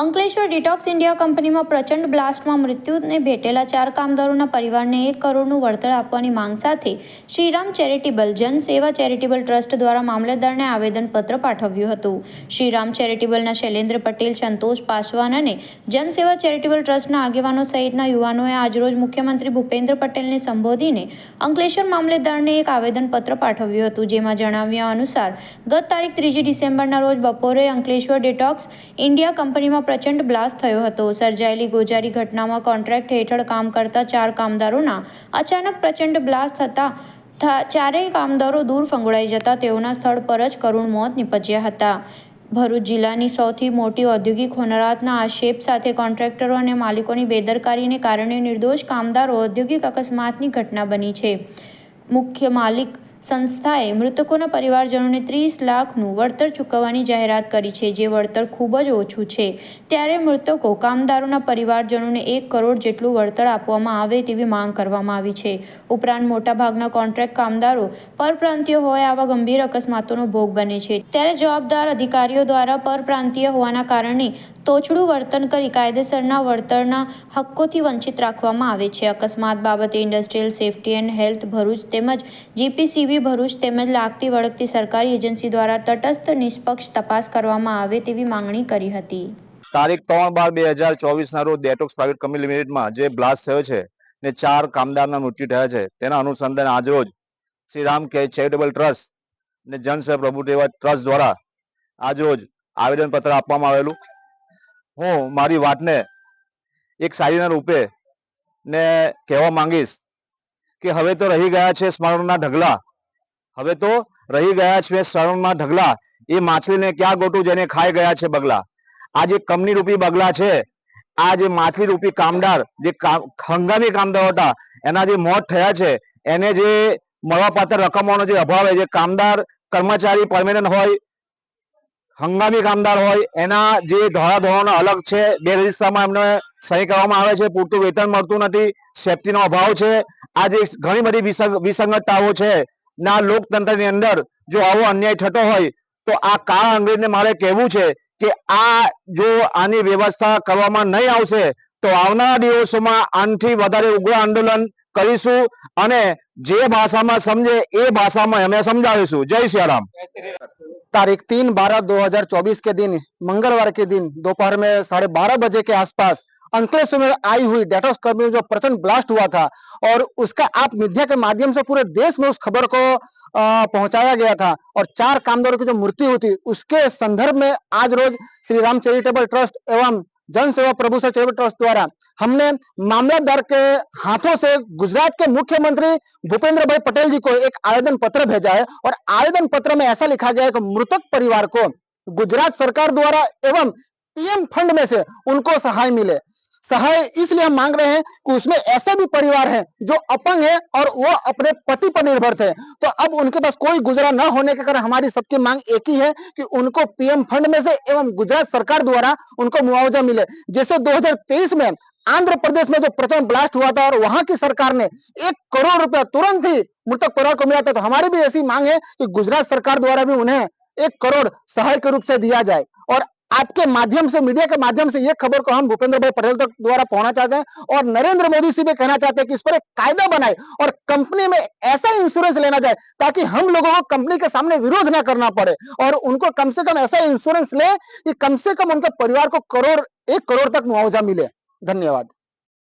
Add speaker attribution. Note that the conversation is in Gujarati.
Speaker 1: અંકલેશ્વર ડિટોક્સ ઇન્ડિયા કંપનીમાં પ્રચંડ બ્લાસ્ટમાં મૃત્યુને ભેટેલા ચાર કામદારોના પરિવારને એક કરોડનું વળતર આપવાની માંગ સાથે શ્રીરામ ચેરિટેબલ જન સેવા ચેરિટેબલ ટ્રસ્ટ દ્વારા મામલતદારને આવેદનપત્ર પાઠવ્યું હતું. શ્રીરામ ચેરિટેબલના શૈલેન્દ્ર પટેલ, સંતોષ પાસવાન અને જનસેવા ચેરિટેબલ ટ્રસ્ટના આગેવાનો સહિતના યુવાનોએ આજરોજ મુખ્યમંત્રી ભૂપેન્દ્ર પટેલને સંબોધીને અંકલેશ્વર મામલતદારને એક આવેદનપત્ર પાઠવ્યું હતું, જેમાં જણાવ્યા અનુસાર, ગત તારીખ ત્રીજી ડિસેમ્બરના રોજ બપોરે અંકલેશ્વર ડિટોક્સ ઇન્ડિયા કંપનીમાં પ્રચંડ બ્લાસ્ટ થયો હતો. સર્જાયેલી ગોજારી ઘટનામાં કોન્ટ્રાક્ટ હેઠળ કામ કરતા ચાર કામદારોના અચાનક પ્રચંડ બ્લાસ્ટ થતા ચારેય કામદારો દૂર ફંગોળાઈ જતા તેઓના સ્થળ પર જ કરુણ મોત નીપજ્યા હતા. ભરૂચ જિલ્લાની સૌથી મોટી ઔદ્યોગિક હોનરાતના આક્ષેપ સાથે કોન્ટ્રાક્ટરો અને માલિકોની બેદરકારીને કારણે નિર્દોષ કામદારો ઔદ્યોગિક અકસ્માતની ઘટના બની છે. મુખ્ય માલિક સંસ્થાએ મૃતકોના પરિવારજનોને ત્રીસ લાખનું વળતર ચૂકવવાની જાહેરાત કરી છે, જે વળતર ખૂબ જ ઓછું છે. ત્યારે મૃતકો કામદારોના પરિવારજનોને એક કરોડ જેટલું વળતર આપવામાં આવે તેવી માંગ કરવામાં આવી છે. ઉપરાંત મોટાભાગના કોન્ટ્રાક્ટ કામદારો પરપ્રાંતીય હોય આવા ગંભીર અકસ્માતોનો ભોગ બને છે. ત્યારે જવાબદાર અધિકારીઓ દ્વારા પરપ્રાંતીય હોવાના કારણે તોછડું વર્તન કરી કાયદેસરના વળતરના હક્કોથી વંચિત રાખવામાં આવે છે. અકસ્માત બાબતે industrial safety and health Bharuch તેમજ જીપીસીબી ભરૂચ તેમજ લાગતી વળગતી સરકારી એજન્સી દ્વારા તટસ્થ નિષ્પક્ષ તપાસ કરવામાં આવે તેવી માંગણી કરી હતી.
Speaker 2: તારીખ ત્રણ બાર બે હજાર ચોવીસના રોજ ડેટોક્સ પ્રાઇવેટ કંપની લિમિટેડમાં જે બ્લાસ્ટ થયો છે ને ચાર કામદારના મૃત્યુ થયા છે, તેના અનુસંધાને આજરોજ શ્રી રામ કે ચેરિટેબલ ટ્રસ્ટ ને જનસેવા પ્રભુ સેવા ટ્રસ્ટ દ્વારા આજરોજ આવેદનપત્ર આપવામાં આવેલું. હું મારી વાતને એક શાયરીના રૂપે ને કહેવા માંગીશ કે હવે તો રહી ગયા છે સ્મરણના ઢગલા હવે તો રહી ગયા છે સ્મરણના ઢગલા. એ માછલીને ક્યાં ગોટું જેને ખાઈ ગયા છે બગલા? આ જે કમની રૂપી બગલા છે, આ જે માછલી રૂપી કામદાર, જે હંગામી કામદારો હતા, એના જે મોત થયા છે, એને જે મળવાપાત્ર રકમોનો જે અભાવ જે કામદાર, કર્મચારી પરમેનન્ટ હોય, હંગામી કામદાર હોય, એના જે ધોરા ધોરણો અલગ છે, બે રજિસ્ટરમાં એમને સહી કરવામાં આવે છે, પૂરતું વેતન મળતું નથી, સેફટીનો અભાવ છે, આ જે ઘણી બધી વિસંગતતાઓ છે ના લોકતંત્રની અંદર જો આવો અન્યાય થતો હોય તો આ કાળા અંગ્રેજને મારે કહેવું છે કે આ જો આની વ્યવસ્થા કરવામાં નહીં આવશે તો આવનારા દિવસોમાં આનાથી વધારે ઉગ્ર આંદોલન કરીશું અને જે ભાષામાં સમજે એ ભાષામાં અમે સમજાવીશું જય શ્રી રામ
Speaker 3: तारीख तीन बारह दो हजार चौबीस के दिन मंगलवार के दिन दोपहर में साढ़े बारह बजे के आसपास अंकलेश्वर में आई हुई डेटोक्स कंपनी में जो प्रचंड ब्लास्ट हुआ था, और उसका आप मीडिया के माध्यम से पूरे देश में उस खबर को पहुँचाया गया था। और चार कामदारों की जो मृत्यु हुई थी, उसके संदर्भ में आज रोज श्री राम चैरिटेबल ट्रस्ट एवं जन सेवा प्रभु से चैरिटेबल ट्रस्ट द्वारा हमने मामलादार के हाथों से गुजरात के मुख्यमंत्री भूपेंद्र भाई पटेल जी को एक आवेदन पत्र भेजा है। और आवेदन पत्र में ऐसा लिखा गया है कि मृतक परिवार को गुजरात सरकार द्वारा एवं पीएम फंड में से उनको सहाय मिले। सहाय इसलिए हम मांग रहे हैं कि उसमें ऐसे भी परिवार हैं जो अपंग है और वो अपने पति पर निर्भर थे। तो अब उनके पास कोई गुजरा न होने के कारण हमारी सबकी मांग एक ही है कि उनको पीएम फंड में से एवं गुजरात सरकार द्वारा उनको मुआवजा मिले जैसे 2023 में आंध्र प्रदेश में जो प्रचंड ब्लास्ट हुआ था और वहाँ की सरकार ने एक करोड़ रुपया तुरंत ही मृतक परिवार को मिला था। तो हमारी भी ऐसी मांग है कि गुजरात सरकार द्वारा भी उन्हें एक करोड़ सहाय के रूप से दिया जाए। आपके माध्यम से, मीडिया के माध्यम से ये खबर को हम भूपेंद्र भाई पटेल तक द्वारा पहुँचा चाहते हैं और नरेंद्र मोदी से भी कहना चाहते हैं कि इस पर एक कायदा बनाए और कंपनी में ऐसा इंश्योरेंस लेना जाए ताकि हम लोगों को कंपनी के सामने विरोध ना करना पड़े और उनको कम से कम ऐसा इंश्योरेंस ले कि कम से कम उनके परिवार को करोड़, एक करोड़ तक मुआवजा मिले। धन्यवाद।